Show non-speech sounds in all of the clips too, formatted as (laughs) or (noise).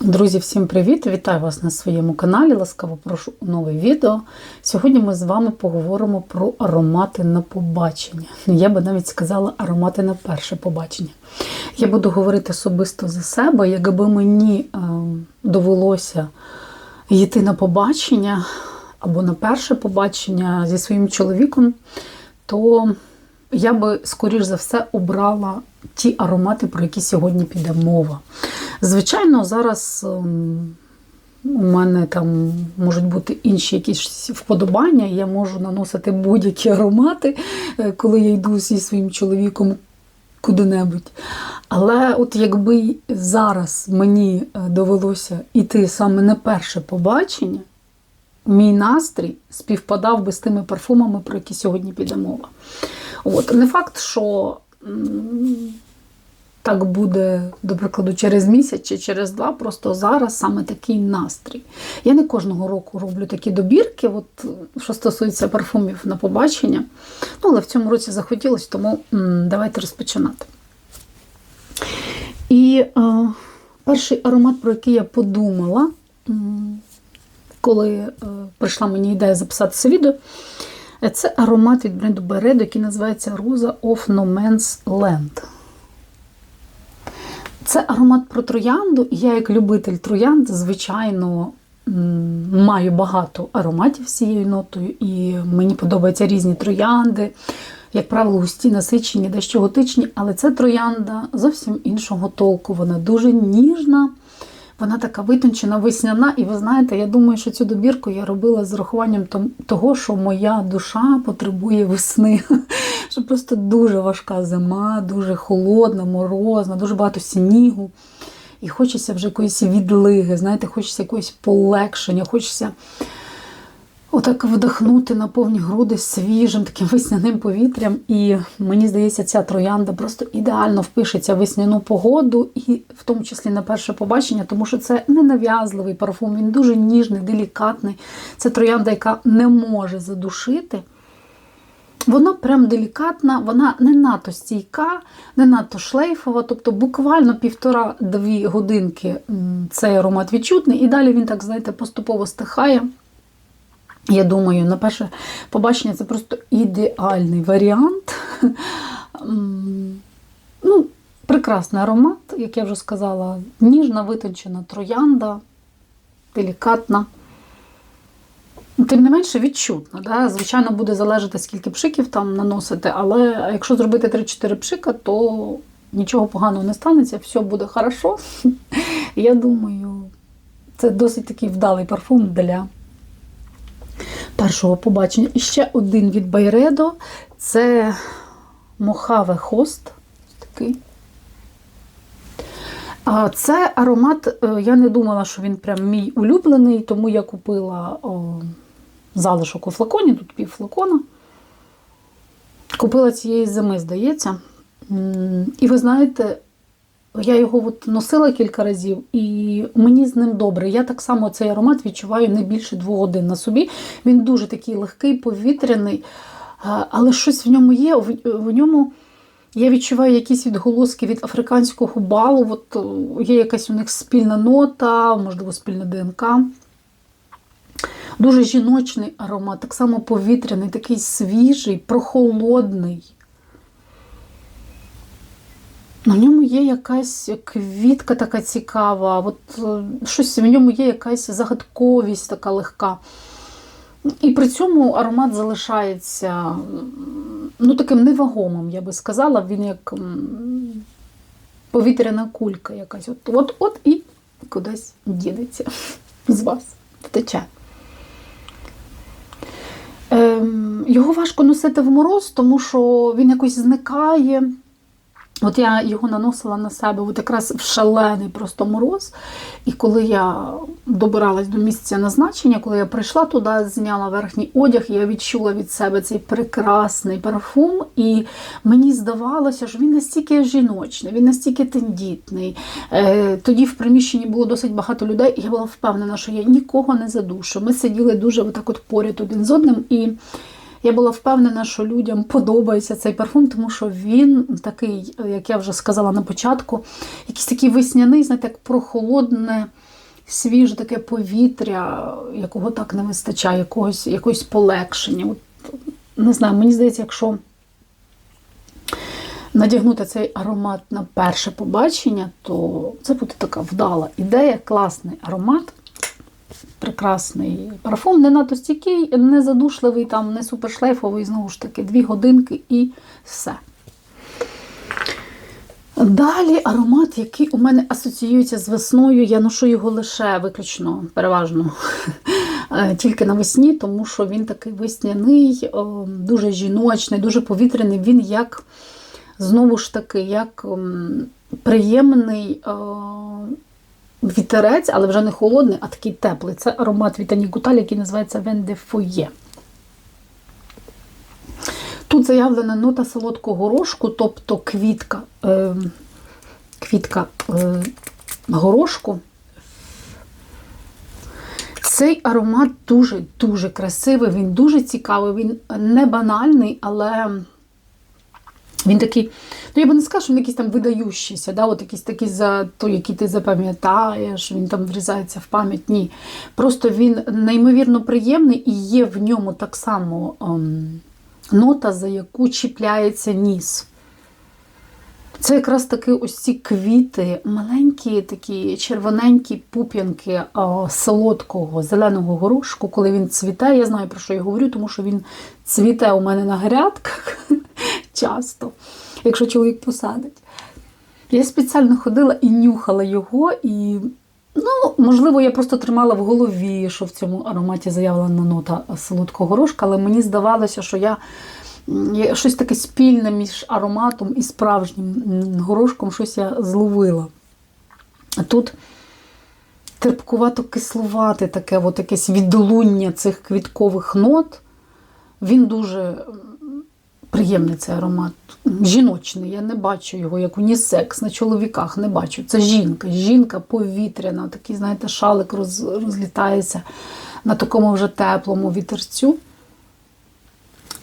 Друзі, всім привіт! Вітаю вас на своєму каналі. Ласкаво прошу у нове відео. Сьогодні ми з вами поговоримо про аромати на побачення. Я би навіть сказала аромати на перше побачення. Я буду говорити особисто за себе, якби мені е, довелося йти на побачення або на перше побачення зі своїм чоловіком, то я би, скоріш за все, обрала ті аромати, про які сьогодні піде мова. Звичайно, зараз ем, у мене там можуть бути інші якісь вподобання, я можу наносити будь-які аромати, е, коли я йду зі своїм чоловіком куди-небудь. Але от якби зараз мені е, довелося йти саме на перше побачення, мій настрій співпадав би з тими парфумами, про які сьогодні піде мова. От. Не факт, що так буде, до прикладу, через місяць чи через два, просто зараз саме такий настрій. Я не кожного року роблю такі добірки, от, що стосується парфумів на побачення. Ну, але в цьому році захотілося, тому м, давайте розпочинати. І е, перший аромат, про який я подумала, коли е, прийшла мені ідея записати це відео, це аромат від бренду Beredo, який називається Rosa of No Man's Land. Це аромат про троянду. і Я, як любитель троянд, звичайно, маю багато ароматів з цією нотою, і мені подобаються різні троянди. Як правило, густі, насичені, дещо готичні, але це троянда зовсім іншого толку. Вона дуже ніжна, вона така витончена, весняна. І ви знаєте, я думаю, що цю добірку я робила з урахуванням того, що моя душа потребує весни. (laughs) Що просто дуже важка зима, дуже холодна, морозна, дуже багато снігу. І хочеться вже якоїсь відлиги, знаєте, хочеться якогось полегшення, хочеться отак вдихнути на повні груди свіжим таким весняним повітрям. І мені здається, ця троянда просто ідеально впишеться в весняну погоду, і в тому числі на перше побачення, тому що це ненав'язливий парфум, він дуже ніжний, делікатний. Це троянда, яка не може задушити. Вона прям делікатна, вона не надто стійка, не надто шлейфова, тобто буквально півтора-дві годинки цей аромат відчутний, і далі він так, знаєте, поступово стихає. Я думаю, на перше побачення це просто ідеальний варіант. Ну, прекрасний аромат, як я вже сказала, ніжна, витончена троянда, делікатна. Тим не менше відчутно. Да? Звичайно, буде залежати, скільки пшиків там наносити, але якщо зробити 3-4 пшика, то нічого поганого не станеться, все буде хорошо. (laughs) Я думаю, це досить такий вдалий парфум для першого побачення. І ще один від Байредо це Мохаве Хост. Такий. Це аромат, е, я не думала, що він прям мій улюблений, тому я купила залишок у флаконі, тут пів флакона. Купила цієї зими, здається. І ви знаєте, я його от носила кілька разів, і мені з ним добре. Я так само цей аромат відчуваю не більше двох годин на собі. Він дуже такий легкий, повітряний, але щось в ньому є. В, ньому я відчуваю якісь відголоски від африканського балу. От е, є якась у них спільна нота, можливо, спільна ДНК. Дуже жіночний аромат, так само повітряний, такий свіжий, прохолодний. На ньому є якась квітка така цікава, от е, щось в ньому є якась загадковість така легка. І при цьому аромат залишається ну, таким невагомим, я би сказала, він як повітряна кулька якась. От, от, от і кудись дінеться з вас, втече. Ем, його важко носити в мороз, тому що він якось зникає. От я його наносила на себе от якраз в шалений просто мороз. І коли я добиралась до місця назначення, коли я прийшла туди, зняла верхній одяг, я відчула від себе цей прекрасний парфум. І мені здавалося, що він настільки жіночний, він настільки тендітний. Е, Тоді в приміщенні було досить багато людей, і я була впевнена, що я нікого не задушу. Ми сиділи дуже отак от поряд один з одним. і Я була впевнена, що людям подобається цей парфум, тому що він такий, як я вже сказала на початку, якийсь такий весняний, знаєте, як прохолодне, свіже таке повітря, якого так не вистачає, якогось, якогось полегшення. От, не знаю, мені здається, якщо надягнути цей аромат на перше побачення, то це буде така вдала ідея, класний аромат прекрасний парфум, не надто стійкий, не задушливий, там, не супершлейфовий, знову ж таки, дві годинки і все. Далі аромат, який у мене асоціюється з весною, я ношу його лише виключно, переважно е, тільки навесні, тому що він такий весняний, дуже жіночний, дуже повітряний. Він як, знову ж таки, як приємний вітерець, але вже не холодний, а такий теплий. Це аромат Вітані Гуталь, який називається Венде Фоє. Тут заявлена нота солодкого горошку, тобто квітка е, квітка е, горошку. Цей аромат дуже-дуже красивий, він дуже цікавий, він не банальний, але він такий, ну я би не сказав, що він якийсь там видающийся, да, от якийсь такий за той, який ти запам'ятаєш, він там врізається в пам'ять. Ні. Просто він неймовірно приємний і є в ньому так само ем, нота, за яку чіпляється ніс. Це якраз таки ось ці квіти, маленькі такі червоненькі пуп'янки солодкого зеленого горошку, коли він цвіте. Я знаю, про що я говорю, тому що він цвіте у мене на грядках (laughs) часто, якщо чоловік посадить. Я спеціально ходила і нюхала його, і, ну, можливо, я просто тримала в голові, що в цьому ароматі заявлена нота солодкого горошка, але мені здавалося, що я щось таке спільне між ароматом і справжнім горошком щось я зловила. Тут терпкувато кислувати таке от якесь відлуння цих квіткових нот. Він дуже приємний цей аромат. Жіночний. Я не бачу його, як унісекс на чоловіках не бачу. Це жінка. Жінка повітряна, такий, знаєте, шалик роз, розлітається на такому вже теплому вітерцю.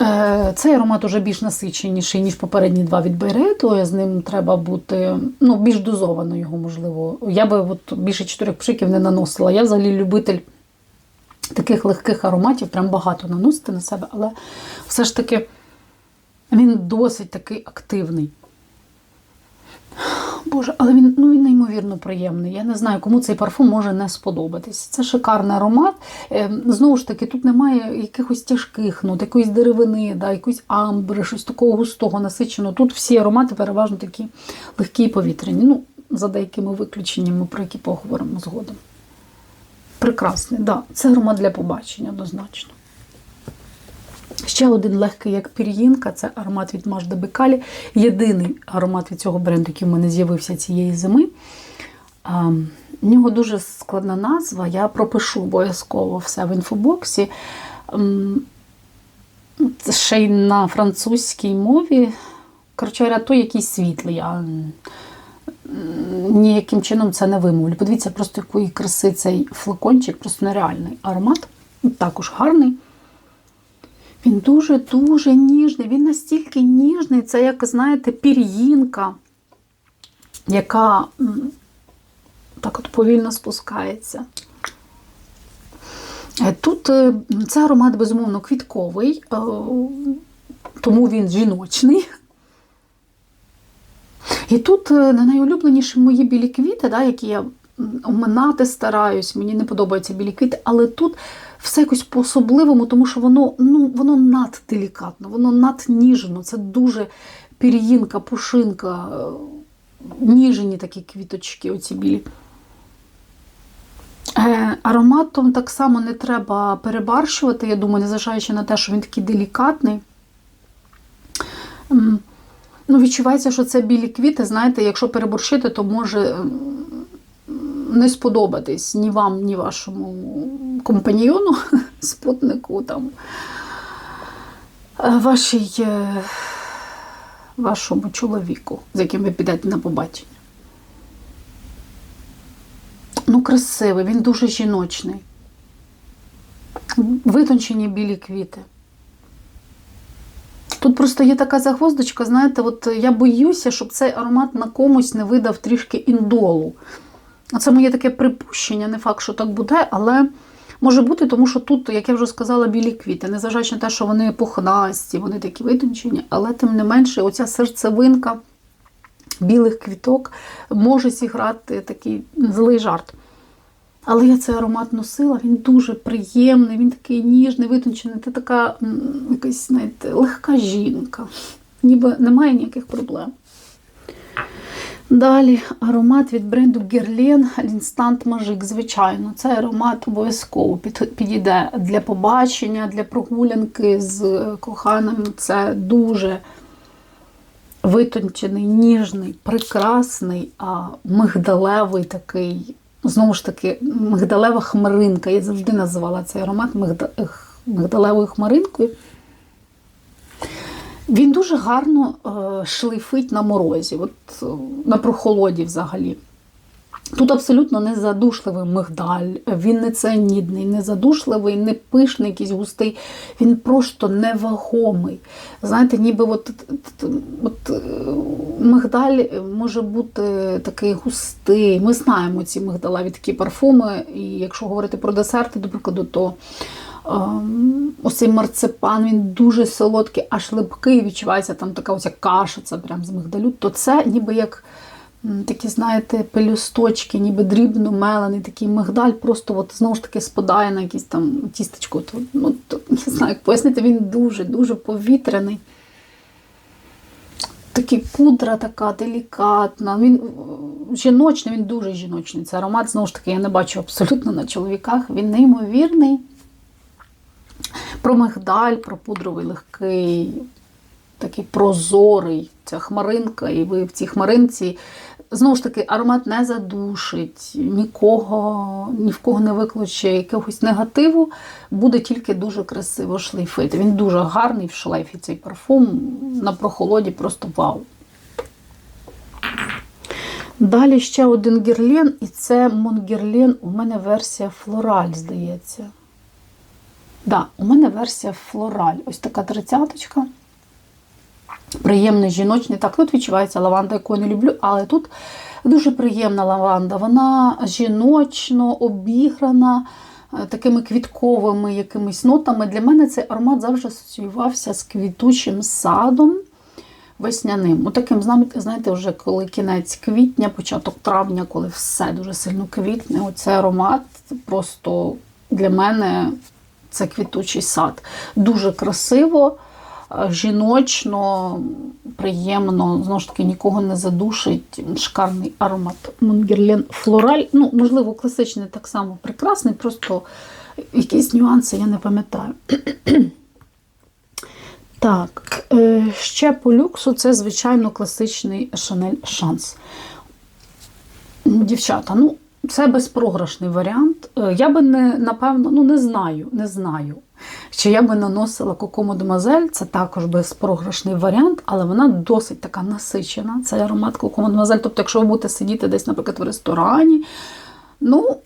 Е, цей аромат уже більш насиченіший, ніж попередні два від Байрету. З ним треба бути ну, більш дозовано його, можливо. Я би от більше чотирьох пшиків не наносила. Я взагалі любитель таких легких ароматів, прям багато наносити на себе, але все ж таки він досить такий активний. Боже, але він ну, він неймовірно приємний. Я не знаю, кому цей парфум може не сподобатись. Це шикарний аромат. Е, знову ж таки, тут немає якихось тяжких нот, якоїсь деревини, да, якоїсь амбри, щось такого густого, насиченого. Тут всі аромати переважно такі легкі і повітряні. Ну, за деякими виключеннями, про які поговоримо згодом. Прекрасний, да. Це аромат для побачення, однозначно. Ще один легкий, як пір'їнка, це аромат від Мажда Бекалі. Єдиний аромат від цього бренду, який в мене з'явився цієї зими. У нього дуже складна назва, я пропишу обов'язково все в інфобоксі. Ще й на французькій мові. Коротше, той якийсь світлий. Я ніяким чином це не вимовлю. Подивіться, просто якої краси цей флакончик, просто нереальний аромат. Також гарний. Він дуже-дуже ніжний. Він настільки ніжний, це, як, знаєте, пір'їнка, яка так от повільно спускається. Е, тут е, це аромат, безумовно, квітковий, е, тому він жіночний. І тут найулюбленіші мої білі квіти, які я оминати стараюсь, мені не подобаються білі квіти, але тут все якось по-особливому, тому що воно ну, воно надделікатно, воно надніжно. Це дуже пір'їнка, пушинка, е, ніжені такі квіточки, оці білі. Е, Ароматом так само не треба перебарщувати, я думаю, незважаючи на те, що він такий делікатний. Ну, Відчувається, що це білі квіти, знаєте, якщо переборщити, то може не сподобатись ні вам, ні вашому компаньйону, (laughs) спутнику, там, е, вашій, е, вашому чоловіку, з яким ви підете на побачення. Ну, красивий, він дуже жіночний. Витончені білі квіти. Тут просто є така загвоздочка, знаєте, от я боюся, щоб цей аромат на комусь не видав трішки індолу. Це моє таке припущення, не факт, що так буде, але може бути, тому що тут, як я вже сказала, білі квіти, незважаючи на те, що вони пухнасті, вони такі витончені, але тим не менше, оця серцевинка білих квіток може зіграти такий злий жарт. Але я цей аромат носила, він дуже приємний, він такий ніжний, витончений. Ти така якась, знаєте, легка жінка. Ніби немає ніяких проблем. Далі аромат від бренду Guerlain L'Instant Magic. Звичайно, цей аромат обов'язково підійде для побачення, для прогулянки з коханим. Це дуже витончений, ніжний, прекрасний, а мигдалевий такий. Знову ж таки, мигдалева хмаринка. Я завжди називала цей аромат мигда- мигдалевою хмаринкою. Він дуже гарно е, шлейфить на морозі, от, е, на прохолоді взагалі. Тут абсолютно не задушливий мигдаль, він не цианідний, не задушливий, не пишний, якийсь густий, він просто невагомий. Знаєте, ніби от, от, е, мигдаль може бути такий густий. Ми знаємо ці мигдалеві такі парфуми, і якщо говорити про десерти, до прикладу, то ем, ось цей марципан, він дуже солодкий, аж липкий, відчувається там така як каша, це прям з мигдалю, то це ніби як такі, знаєте, пелюсточки, ніби дрібно мелений такий мигдаль, просто от, знову ж таки спадає на якісь там тістечко. То, ну, то, (laughs) не знаю, як пояснити, він дуже-дуже повітряний. Такий пудра така делікатна. Він жіночний, він дуже жіночний. Це аромат, знову ж таки, я не бачу абсолютно на чоловіках. Він неймовірний. Про мигдаль, про пудровий легкий, такий прозорий, ця хмаринка, і ви в цій хмаринці. Знову ж таки, аромат не задушить, нікого, ні в кого не викличе якогось негативу, буде тільки дуже красиво шлейфити. Він дуже гарний в шлейфі цей парфум. На прохолоді просто вау. Далі ще один гірлен, і це Монгерлен. У мене версія флораль, здається. Да, у мене версія флораль. Ось така тридцяточка. Приємний жіночний. Так, тут відчувається лаванда, яку я не люблю, але тут дуже приємна лаванда. Вона жіночно обіграна е, такими квітковими якимись нотами. Для мене цей аромат завжди асоціювався з квітучим садом весняним. Отаким, знаєте, вже коли кінець квітня, початок травня, коли все дуже сильно квітне. Оцей аромат просто для мене це квітучий сад. Дуже красиво, е, жіночно, приємно, знову ж таки, нікого не задушить. Шикарний аромат. Монгерлен Флораль. Ну, можливо, класичний так само прекрасний, просто якісь нюанси я не пам'ятаю. (clears throat) Так, е, ще по люксу це, звичайно, класичний Шанель Шанс. Дівчата, ну, це безпрограшний варіант. Е, Я би не, напевно, ну не знаю, не знаю. Чи я би наносила Коко Мадемуазель, це також безпрограшний варіант, але вона досить така насичена. Цей аромат Коко Мадемуазель. Тобто, якщо ви будете сидіти десь, наприклад, в ресторані, ну,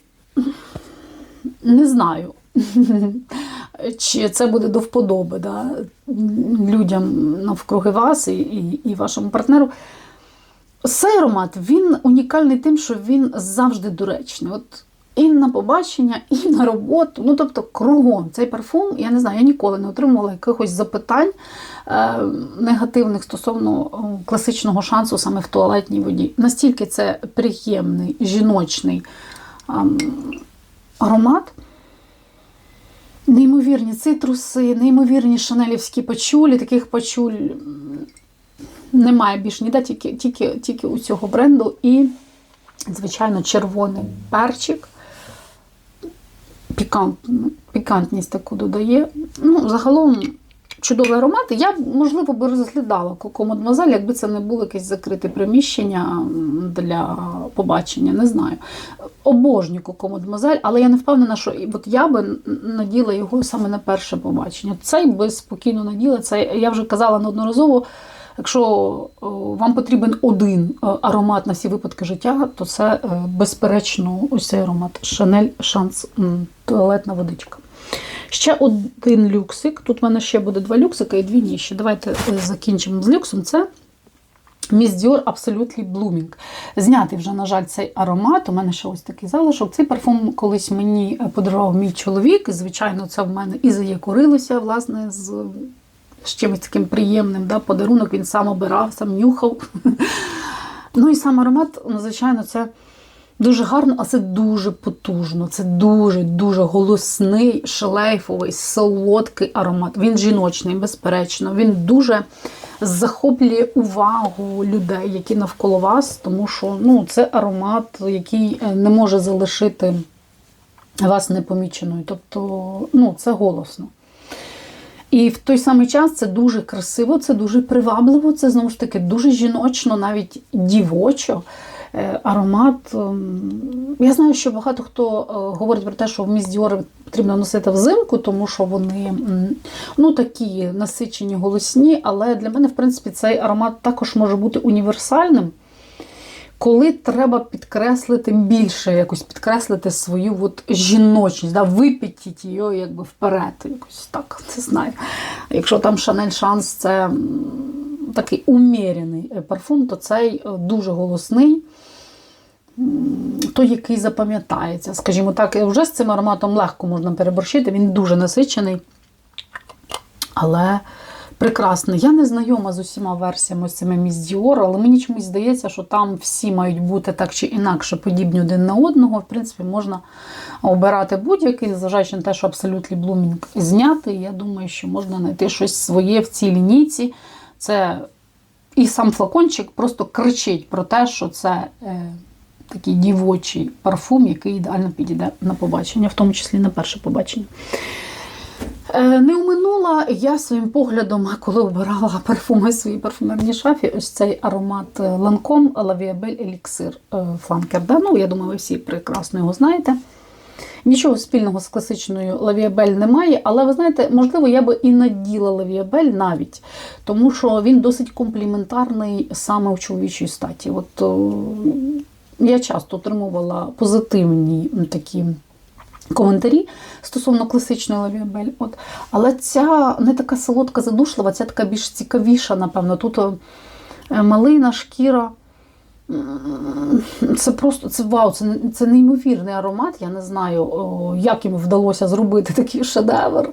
не знаю. (laughs) Чи це буде до вподоби да, людям навкруги вас і, і, і вашому партнеру. Цей аромат він унікальний тим, що він завжди доречний. От і на побачення, і на роботу. Ну, тобто, кругом цей парфум, я не знаю, я ніколи не отримувала якихось запитань е, негативних стосовно класичного шансу саме в туалетній воді. Настільки це приємний, жіночний е, аромат. Неймовірні цитруси, неймовірні шанелівські пачулі. Таких пачуль немає більш ніде, тільки, тільки, тільки у цього бренду. І, звичайно, червоний перчик. Пікант, пікантність таку додає. Ну, Загалом чудовий аромат. Я можливо, би розглядала Коко Мадмазель, якби це не було якесь закрите приміщення для побачення, не знаю. Обожнюю Коко Мадмазель, але я не впевнена, що от я би наділа його саме на перше побачення. Цей би спокійно наділа. Це я вже казала неодноразово. Якщо вам потрібен один аромат на всі випадки життя, то це безперечно ось цей аромат Шанель Шанс туалетна водичка. Ще один люксик. Тут в мене ще буде два люксика і дві ніші. Давайте е, закінчимо з люксом. Це Miss Dior Absolutely Blooming. Знятий вже, на жаль, цей аромат. У мене ще ось такий залишок. Цей парфум колись мені е, подарував мій чоловік. Звичайно, це в мене і заякорилося, власне, з, з чимось таким приємним. Да? Подарунок він сам обирав, сам нюхав. Ну і сам аромат, ну, звичайно, це. Дуже гарно, а це дуже потужно. Це дуже-дуже голосний, шлейфовий, солодкий аромат. Він жіночний, безперечно. Він дуже захоплює увагу людей, які навколо вас, тому що ну, це аромат, який е, не може залишити вас непоміченою. Тобто, ну, це голосно. І в той самий час це дуже красиво, це дуже привабливо, це знову ж таки дуже жіночно, навіть дівочо. Е, Аромат. ем, Я знаю, що багато хто е, говорить про те, що в Dior потрібно носити взимку, тому що вони ну, такі насичені, голосні, але для мене, в принципі, цей аромат також може бути універсальним. Коли треба підкреслити більше, якось підкреслити свою от жіночність, да, випітіть її якби вперед. Якось так, не знаю. Якщо там Шанель Шанс це такий умірений е, парфум, то цей е, дуже голосний, той, який запам'ятається. Скажімо так, вже з цим ароматом легко можна переборщити, він дуже насичений, але прекрасний. Я не знайома з усіма версіями з цими Miss Dior, але мені чомусь здається, що там всі мають бути так чи інакше подібні один на одного. В принципі, можна обирати будь-який, незважаючи на те, що абсолютно блумінг знятий. Я думаю, що можна знайти щось своє в цій лінійці. Це і сам флакончик просто кричить про те, що це е, такий дівочий парфум, який ідеально підійде на побачення, в тому числі на перше побачення. Е, Не оминула я своїм поглядом, коли обирала парфуми своїй парфумерній шафі, ось цей аромат Lancome La Vie Belle Elixir е, Flanker. Да? Ну, я думаю, ви всі прекрасно його знаєте. Нічого спільного з класичною лавіабель немає, але ви знаєте, можливо, я би і наділа лавіабель навіть, тому що він досить компліментарний саме в чоловічій статі. От о, я часто отримувала позитивні такі коментарі стосовно класичної лавіабель. От. Але ця не така солодка задушлива, ця така більш цікавіша, напевно. Тут е, малина, шкіра. Це просто це вау, це, це неймовірний аромат. Я не знаю, як їм вдалося зробити такий шедевр.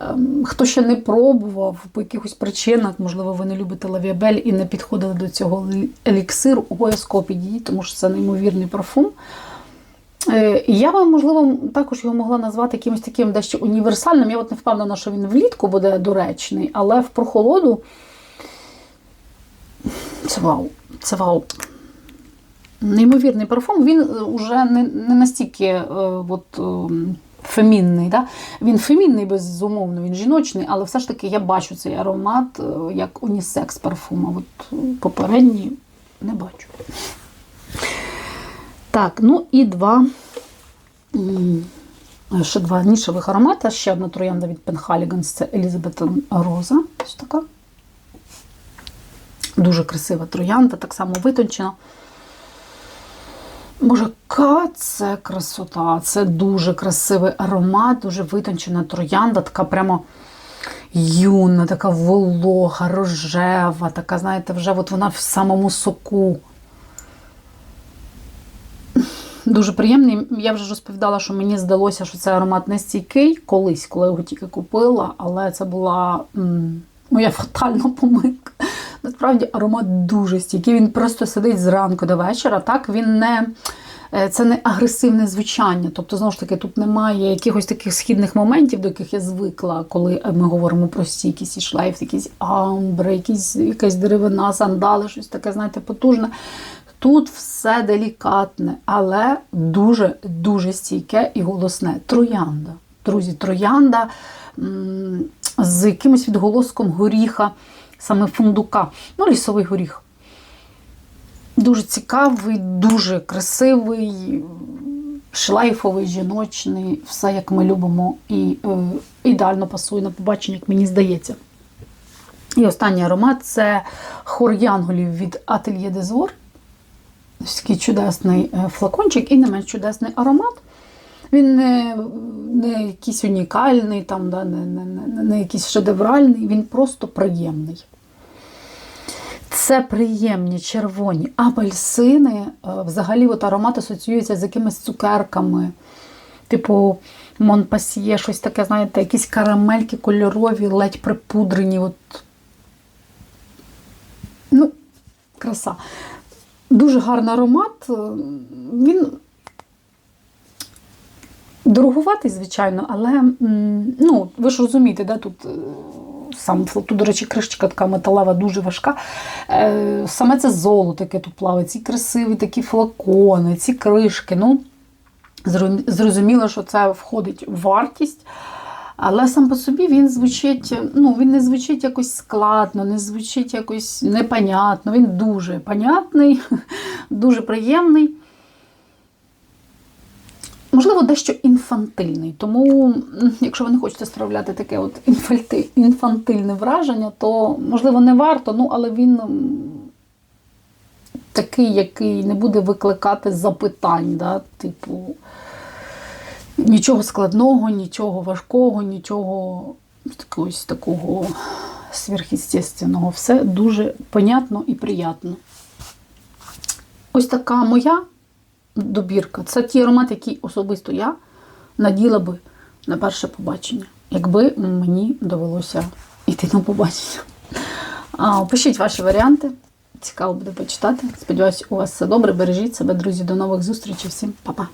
Ем, Хто ще не пробував по якихось причинах, можливо, ви не любите лавіабель і не підходили до цього еліксиру, обов'язково підійдіть, тому що це неймовірний парфум. Е, Я би, можливо, також його могла назвати якимось таким дещо універсальним. Я от не впевнена, що він влітку буде доречний, але в прохолоду це вау. Це вау. Неймовірний парфум. Він вже не, не настільки е, от, е, фемінний. Да? Він фемінний, безумовно, він жіночний, але все ж таки я бачу цей аромат е, як унісекс парфума. От е, попередній не бачу. Так, ну і два. Ще два нішевих аромати. Ще одна троянда від Penhaligon's, це Елізабетон Роза. Ось така. Дуже красива троянда, так само витончена. Боже, яка це красота! Це дуже красивий аромат, дуже витончена троянда, така прямо юна, така волога, рожева, така, знаєте, вже от вона в самому соку. Дуже приємний. Я вже розповідала, що мені здалося, що це аромат не стійкий колись, коли я його тільки купила, але це була м, моя фатальна помилка. Насправді аромат дуже стійкий. Він просто сидить зранку до вечора. Так він не. е, Це не агресивне звучання, тобто, знову ж таки, тут немає якихось таких східних моментів, до яких я звикла, коли ми говоримо про стійкість і шлейф, якісь амбри, якісь, якась деревина, сандали, щось таке, знаєте, потужне. Тут все делікатне, але дуже-дуже стійке і голосне. Троянда. Друзі, троянда з якимось відголоском горіха, саме фундука. Ну, лісовий горіх. Дуже цікавий, дуже красивий, шлейфовий, жіночний, все як ми любимо, і е, ідеально пасує на побачення, як мені здається. І останній аромат це хор янголів від Ors. Ось такий чудесний е, флакончик і не менш чудесний аромат. Він не, не якийсь унікальний, там, да, не, не, не, не якийсь шедевральний, він просто приємний. Це приємні червоні апельсини. е, Взагалі от аромат асоціюється з якимись цукерками, типу Монпасьє, щось таке, знаєте, якісь карамельки кольорові, ледь припудрені. От. Ну, краса. Дуже гарний аромат. Він дорогуватий, звичайно, але ну, ви ж розумієте, да, тут е, сам тут, до речі, кришечка така металева, дуже важка. Е, Саме це золото, яке тут плаває, ці красиві такі флакони, ці кришки. Ну, зрозуміло, що це входить в вартість. Але сам по собі він звучить, ну, він не звучить якось складно, не звучить якось непонятно. Він дуже понятний, (laughs) дуже приємний. Можливо, дещо інфантильний. Тому, якщо ви не хочете справляти таке от інфантильне враження, то можливо не варто, ну, але він такий, який не буде викликати запитань, да? типу, нічого складного, нічого важкого, нічого якогось такого сверхъестественного. Все дуже понятно і приємно. Ось така моя добірка. Це ті аромати, які особисто я наділа би на перше побачення, якби мені довелося йти на побачення. Пишіть ваші варіанти. Цікаво буде почитати. Сподіваюсь, у вас все добре. Бережіть себе, друзі. До нових зустрічей. Всім па-па.